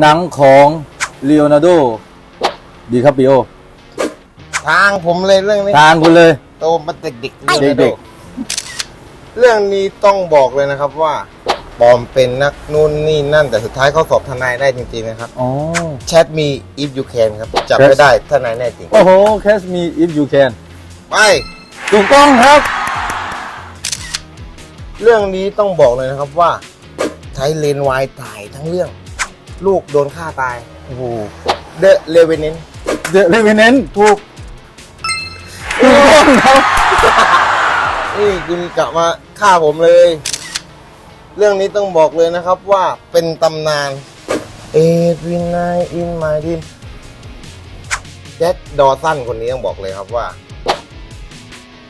หนังของเลโอนาร์โดดีคาปิโอทางผมเลยเรื่องนี้ทางคุณเลย โตมาเด็กๆเด็กเรื่องนี้ต้องบอกเลยนะครับว่าปลอมเป็นนักนู่นนี่นั่น แต่สุดท้ายเขาสอบทนายได้จริงๆนะครับอ๋อแชทมี if you can ครับจับไม่ได้ทนายแน่จริง โอ้โห catch me if you can ไปถูกต้องครับ เรื่องนี้ต้องบอกเลยนะครับว่า ใช้เลนส์วายถ่ายทั้งเรื่อง ลูกโดนฆ่าตาย โอ้โห The Revenant The Revenant ถูกถูกต้องครับนี่คุณกลับมาฆ่าผมเลย เรื่องนี้ต้องบอกเลยนะครับว่าเป็นตำนาน Every night in my dream แจ็คดอสันคนนี้ต้องบอกเลยครับว่า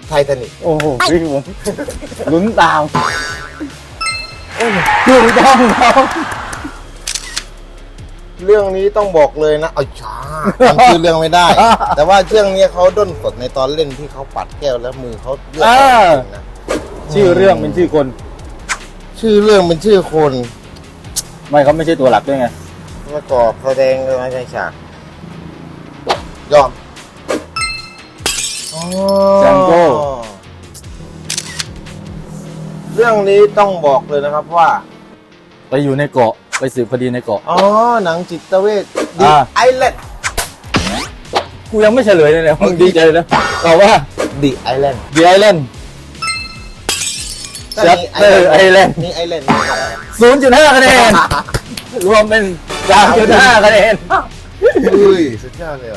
ไททานิกโอ้โหพี่ผมลุ้นตามถูกต้องครับ เรื่องนี้ต้องบอกเลยนะเอาช้าจำชื่อเรื่องไม่ได้ แต่ว่าเรื่องนี้เขาด้นสดในตอนเล่นที่เขาปัดแก้วแล้วมือเขาเลือดออกจริงๆนะชื่อเรื่องเป็นชื่อคน ชื่อเรื่องเป็นชื่อคน ไม่เขาไม่ใช่ตัวหลักด้วยไงประกอบแสดงกันมาใช่ฉากยอมแจงโก้เรื่องนี้ต้องบอกเลยนะครับว่า ไปอยู่ในเกาะ ไปสืบคดีในเกาะ อ๋อ หนังจิตเวชดีอ่า ไอแลนด์กูยังไม่เฉลยเลยเนี่ยมึงดีใจเลยนะตอบว่าดีไอแลนด์ The Island Shutter Island นี่ไอแลนด์0.5คะแนน รวมเป็น3.5คะแนน อุ้ย สุดยอดเลย